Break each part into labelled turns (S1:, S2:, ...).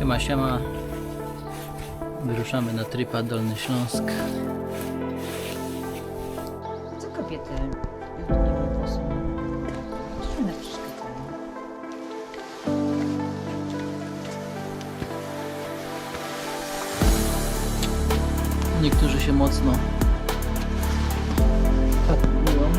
S1: Siema, siema. Wyruszamy na tripa Dolny Śląsk.
S2: Co kobiety?
S1: Niektórzy się mocno atakują.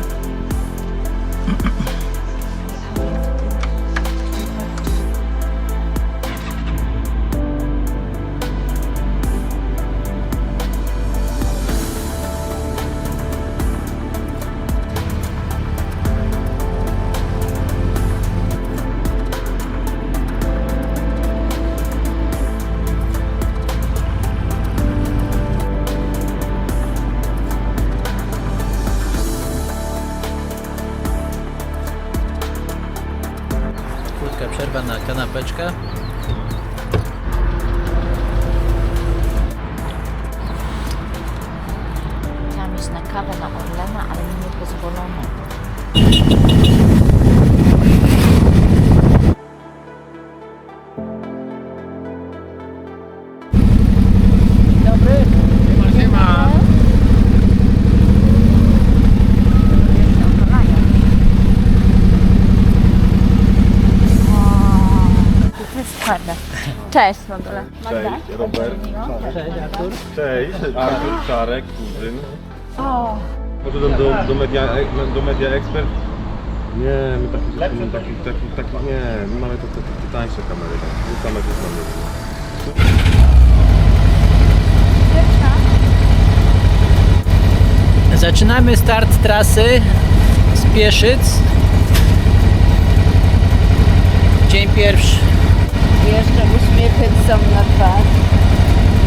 S1: Na
S2: Cześć, Magda.
S3: Cześć, Robert.
S1: Cześć Artur.
S3: Cześć, Artur Czarek, kuzyn.
S2: O,
S3: Poszedłem do, do, media, do Media Expert. Nie, my takich, takich, takich, takich, takich nie, my mamy to, to, to tańsze kamery, tak. My kamery znamy.
S1: Zaczynamy start trasy z Pieszyc. Dzień pierwszy.
S4: Jeszcze uśmiechy są na twarz.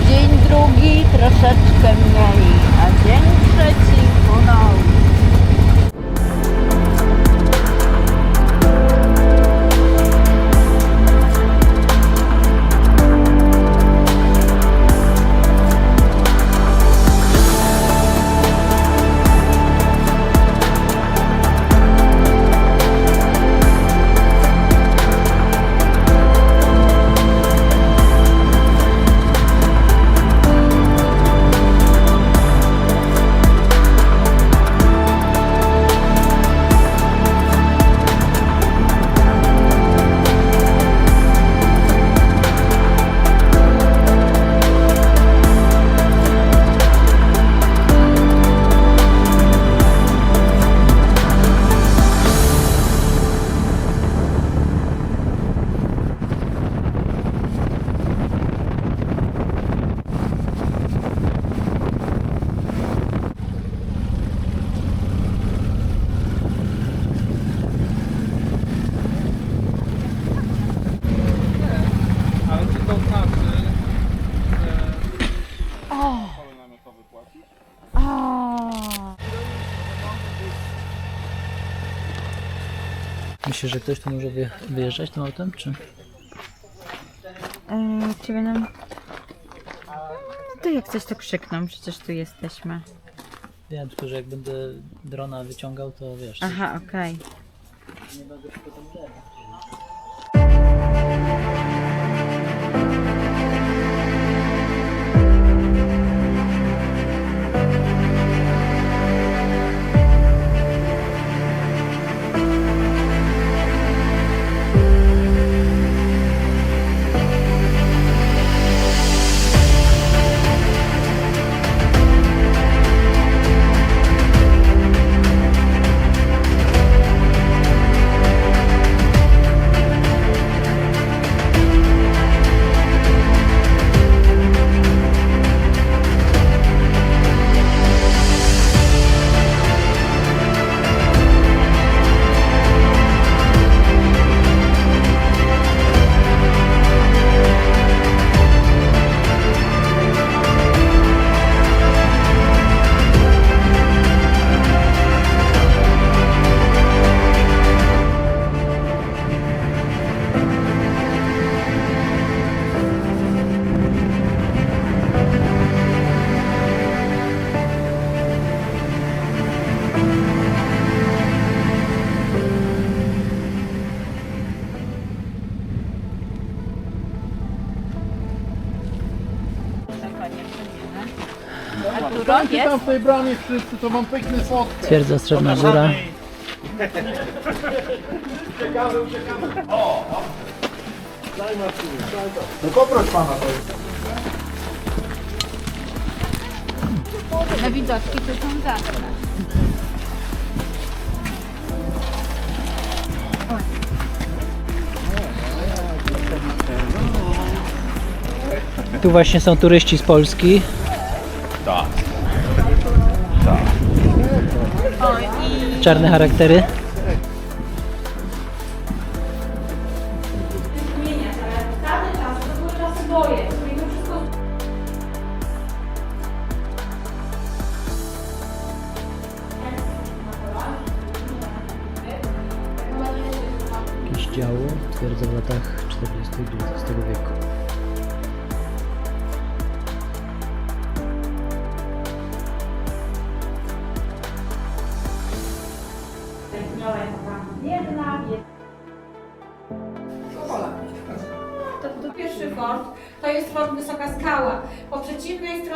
S4: Dzień drugi troszeczkę mniej, a dzień trzeci płynął.
S1: Myślisz, że ktoś tu może wyje- wyjeżdżać tym autem, czy?
S4: Eee, czy będą... No to jak coś to krzykną, przecież tu jesteśmy.
S1: Wiem, tylko że jak będę drona wyciągał, to wiesz.
S4: Aha, okej. Dużo jest?
S5: Tam w tej bramie wszyscy, to mam piękny fotkę.
S1: Twierdza Srebrna Góra.
S5: No poproś pana to jest.
S4: Na widoczki to są zawsze.
S1: Tu właśnie są turyści z Polski.
S3: Tak.
S1: Czarne charaktery. Jakieś działo. Twierdza w latach 40. XX wieku.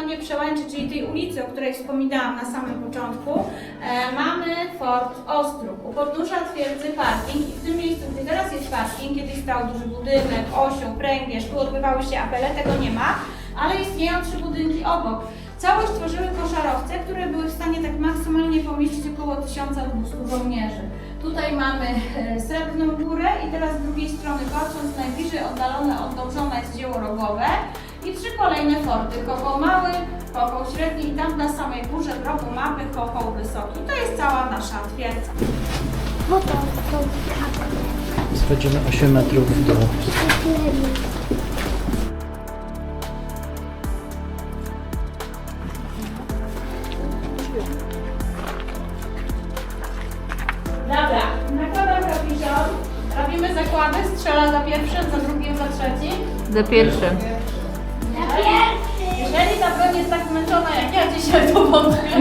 S6: Stronie przełęczy, czyli tej ulicy, o której wspominałam na samym początku, e, mamy fort Ostrów. U podnóża twierdzy parking i w tym miejscu, gdzie teraz jest parking, kiedyś stał duży budynek, osioł, pręgierz, tu odbywały się apele, tego nie ma, ale istnieją trzy budynki obok. Całość tworzyły koszarowce, które były w stanie tak maksymalnie pomieścić około 1200 żołnierzy. Tutaj mamy e, Srebrną Górę i teraz z drugiej strony patrząc najbliżej oddalone od jest dzieło rogowe i trzy kolejne forty. Kokoł Mały, Kokoł Średni i tam na samej górze w rogu mapy Kokoł Wysoki. To jest cała nasza twierdza.
S1: Schodzimy 8 metrów w dół.
S6: Dobra, nakładam kapiszon, robimy zakłady, strzela za pierwszym, za drugim, za trzecim.
S4: Za pierwszym.
S6: Jeżeli ta broń jest tak zmęczona jak ja dzisiaj, to wątpię.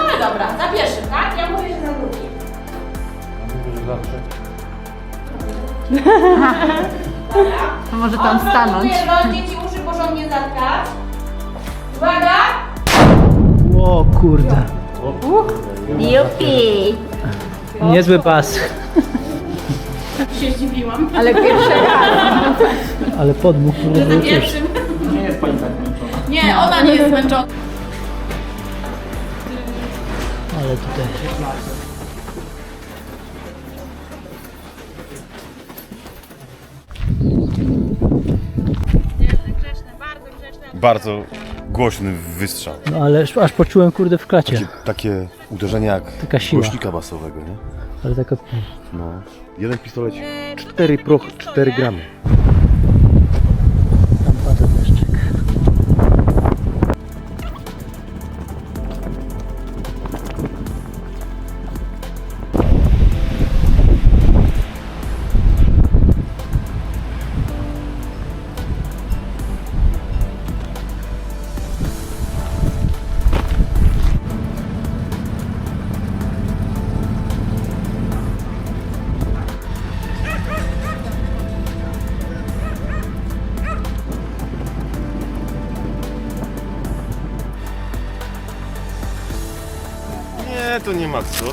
S6: Ale dobra, za pierwszym, tak? Ja mówię, że za drugim.
S4: To może tam stanąć.
S6: broń, dzieci uszy porządnie zatkać. Uwaga!
S1: O kurde.
S4: Jupi!
S1: Niezły pas.
S6: Się zdziwiłam.
S4: Ale pierwszy raz.
S1: Ale podmuch kurde
S6: Za
S1: był cóż.
S6: pierwszym.
S5: Nie jest pani tak.
S6: Nie, ona nie jest zmęczona.
S1: Ale tutaj.
S3: Bardzo głośny wystrzał.
S1: No ale aż- aż poczułem kurde w klacie.
S3: Takie, takie uderzenie jak
S1: Taka siła.
S3: głośnika basowego, nie?
S1: Ale taka...
S3: No. Jeden pistolet, cztery proch, cztery gramy. To nie ma co.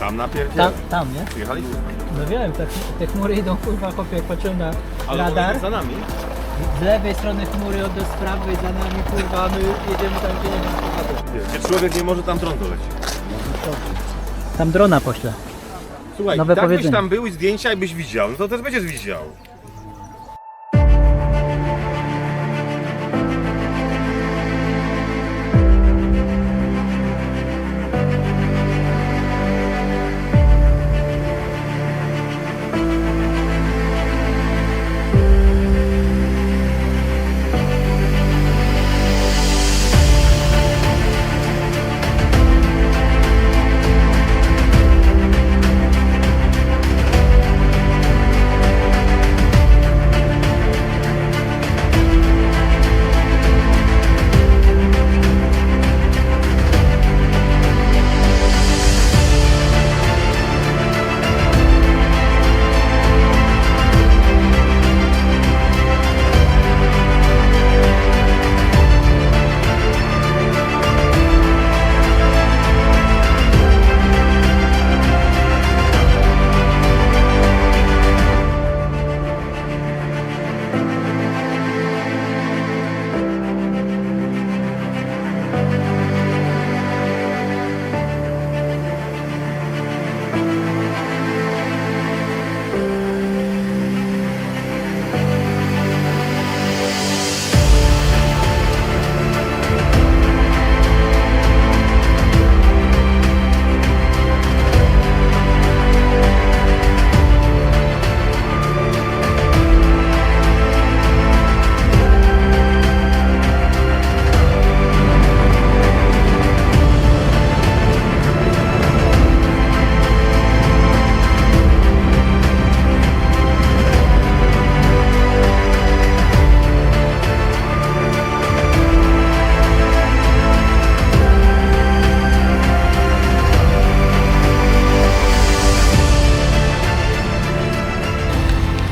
S3: Tam, tam.
S1: Tam, tam, nie?
S3: Jechaliśmy.
S1: No wiem, te, te chmury idą kurwa chłopie, jak patrzyłem na
S3: Ale
S1: radar.
S3: za nami.
S1: Z lewej strony chmury, od z prawej za nami kurwa, my jedziemy tam gdzie nie ma samochodu.
S3: Człowiek nie może tam dron dolecieć.
S1: Tam drona poślę.
S3: Słuchaj,
S1: Nowe
S3: tak byś
S1: powiedzenie.
S3: tam był i zdjęcia i byś widział, no to też będziesz widział.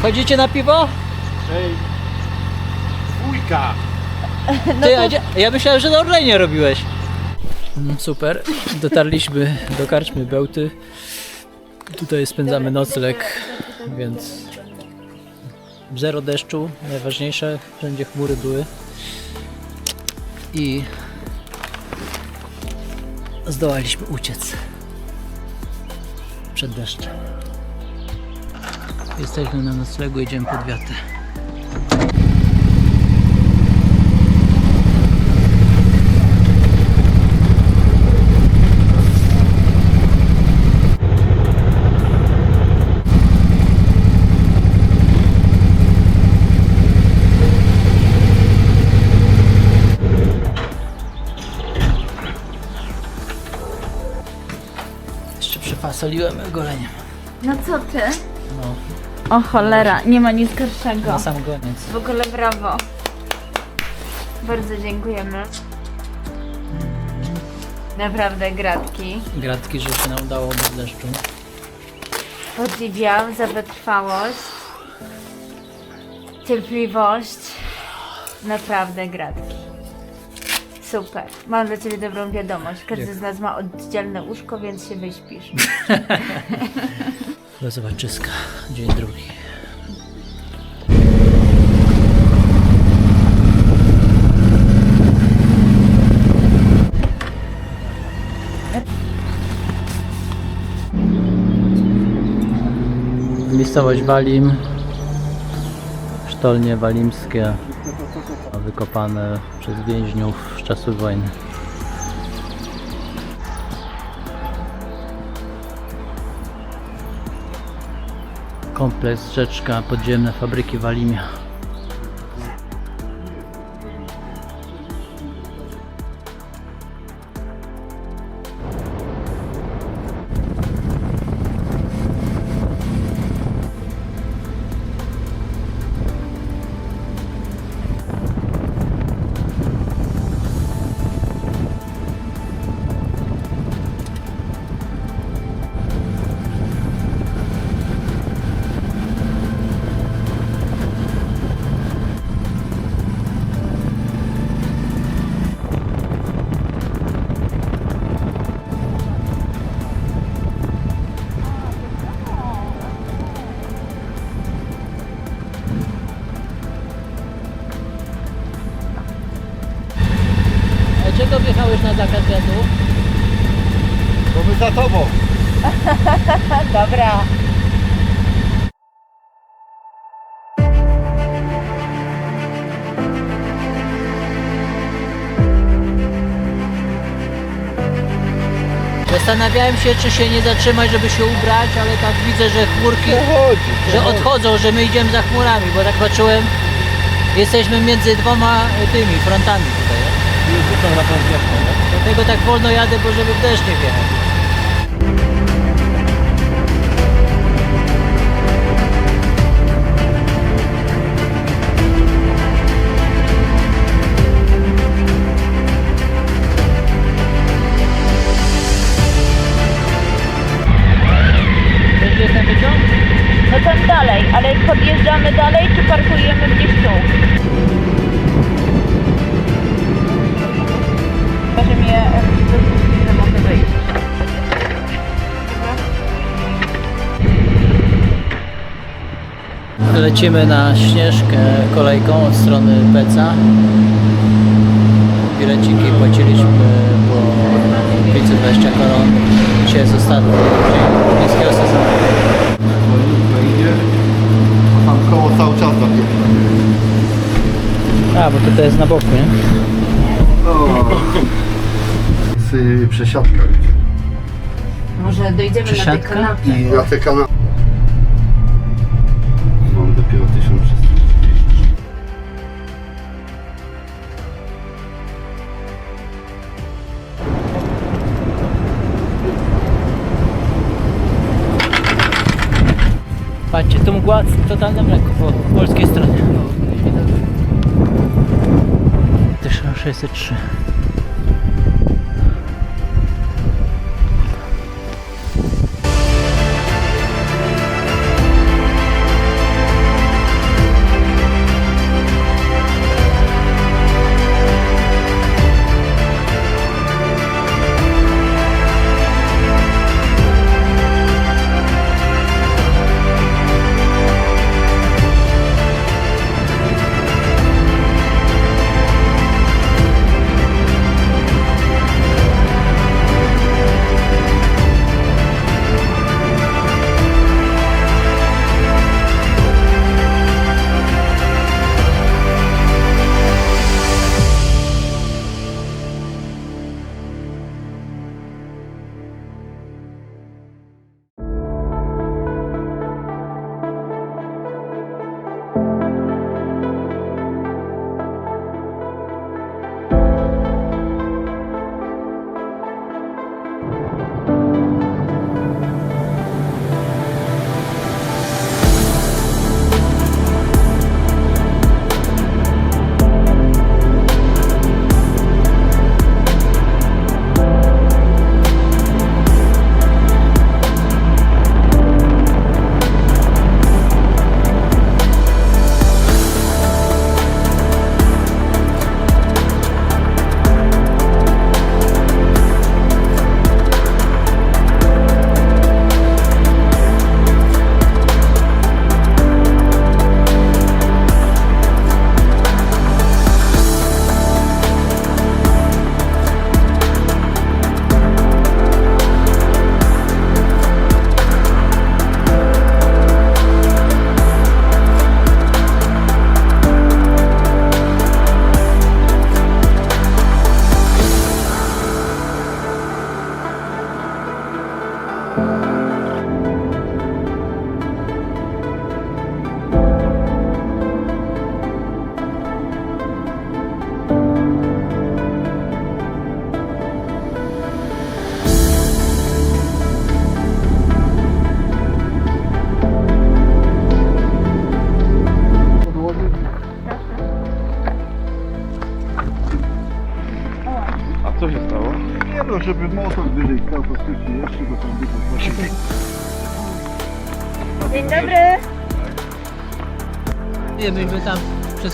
S1: Chodzicie na piwo?
S3: Dwójka!
S1: Ty, a gdzie- ja myślałem, że na Orlenie robiłeś. Mm, Super. Dotarliśmy do karczmy Bełty. Tutaj spędzamy nocleg, więc zero deszczu, najważniejsze, wszędzie chmury były. I zdołaliśmy uciec przed deszczem. Jesteśmy na noclegu, idziemy pod wiatr. Jeszcze przefasoliłem goleniem.
S4: No co ty? O cholera, nie ma nic gorszego.
S1: na sam koniec.
S4: W ogóle brawo. Bardzo dziękujemy. Naprawdę gratki.
S1: Gratki, że się nam udało bez deszczu.
S4: Podziwiam za wytrwałość, cierpliwość. Naprawdę gratki. Super. Mam dla Ciebie dobrą wiadomość. Każdy z nas ma oddzielne łóżko, więc się wyśpisz.
S1: Do zobaczyska. Dzień drugi. Miejscowość Walim. Sztolnie walimskie wykopane przez więźniów z czasów wojny. Kompleks Rzeczka, podziemne fabryki Walimia. Na zakaz?
S5: Bo my za tobą.
S4: Dobra.
S1: Zastanawiałem się, czy się nie zatrzymać, żeby się ubrać, ale tak widzę, że chmurki, że odchodzą, że my idziemy za chmurami, bo tak patrzyłem, jesteśmy między dwoma tymi frontami tutaj. nie? Dlatego tak wolno jadę, bo żeby w deszcz nie wjechać. Gdzie jest ten wyciąg?
S4: No tam dalej, ale podjeżdżamy dalej,
S1: Lecimy na Śnieżkę kolejką od strony Peca. Bileciki płaciliśmy po 520 koron. Dzisiaj jest ostatni dzień niskiego sezonu.
S5: idzie, a tam koło cały czas.
S1: A, bo tutaj jest na boku, nie?
S5: Jest przesiadka wiecie.
S4: Może dojdziemy na
S1: Przesiadka?
S4: kanapę.
S5: I na te kanapy.
S1: Patrzcie, tu mgła totalna mleko po polskiej stronie. No, Też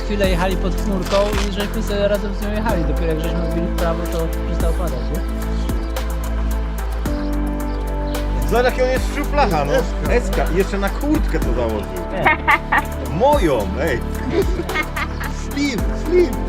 S1: chwilę jechali pod chmurką i żeśmy sobie razem z nią jechali. Dopiero jak żeśmy odbili w prawo, to przestał padać, nie?
S3: Zobacz jaki on jest szczuplacha, no. Eska. I jeszcze na kurtkę to założył. Moją, ej. Slim, slim.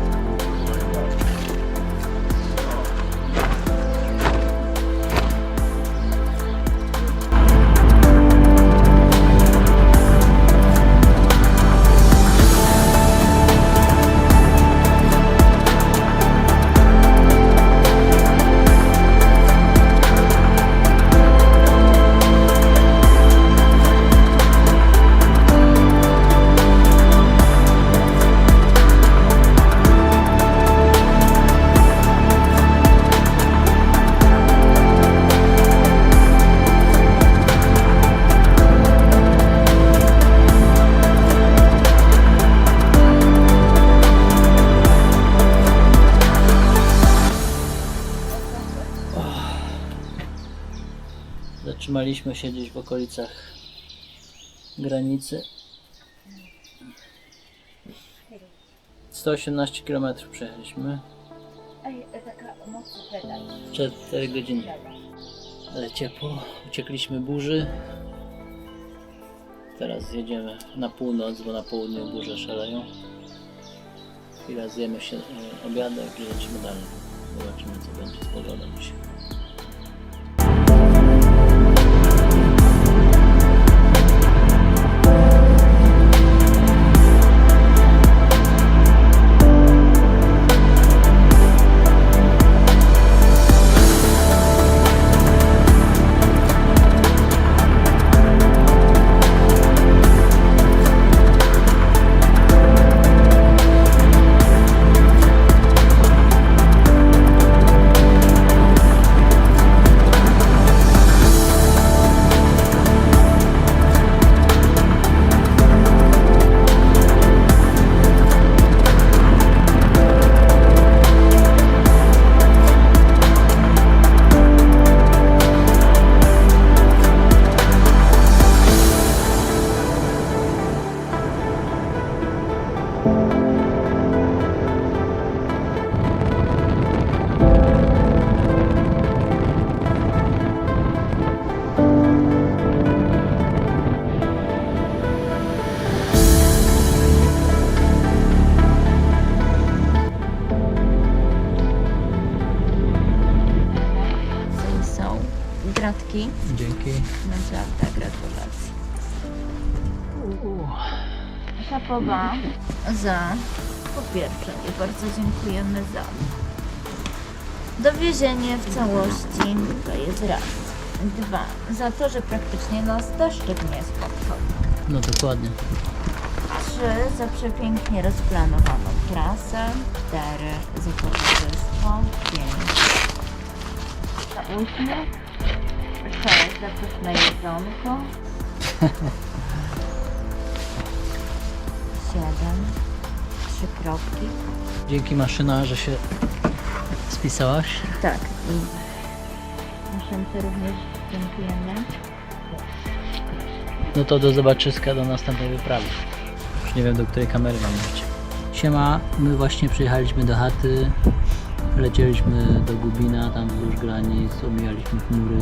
S1: Zatrzymaliśmy się gdzieś w okolicach granicy. 118 km przejechaliśmy.
S4: Ej, taka mocno pedał.
S1: 4 godziny. Ale ciepło. Uciekliśmy burzy. Teraz jedziemy na północ, bo na południu burze szaleją. Chwilę zjemy się e, obiadek i lecimy dalej. Zobaczymy co będzie z pogodą dzisiaj. Dzięki.
S4: Naprawdę gratulacje. Szapowa za po pierwsze i bardzo dziękujemy za dowiezienie w całości, to jest raz. Dwa, za to, że praktycznie nas deszczyk nie spotkał.
S1: No dokładnie.
S4: Trzy, za przepięknie rozplanowaną trasę. Cztery, za towarzystwo. Pięć, za za pyszne jedzonko. Siedem, trzy kropki.
S1: Dzięki maszyna, że się spisałaś.
S4: Tak. I maszynce również dziękujemy.
S1: No to do zobaczyska do następnej wyprawy. Już nie wiem do której kamery mam mówić. Siema, my właśnie przyjechaliśmy do chaty. Lecieliśmy do Gubina, tam wzdłuż granic, omijaliśmy chmury.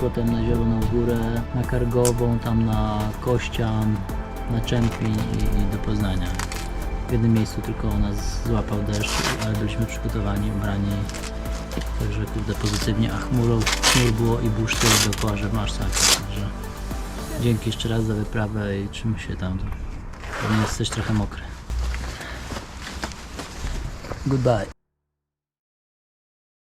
S1: Potem na Zieloną Górę, na Kargową, tam na Kościan, na Czempin i, i do Poznania. W jednym miejscu tylko nas złapał deszcz, ale byliśmy przygotowani, ubrani. Także kurde pozytywnie, a chmurą, chmur było i burz tyle dookoła, że masz sakra. Także dzięki jeszcze raz za wyprawę i trzymaj się tam. Pewnie jesteś trochę mokry. Goodbye.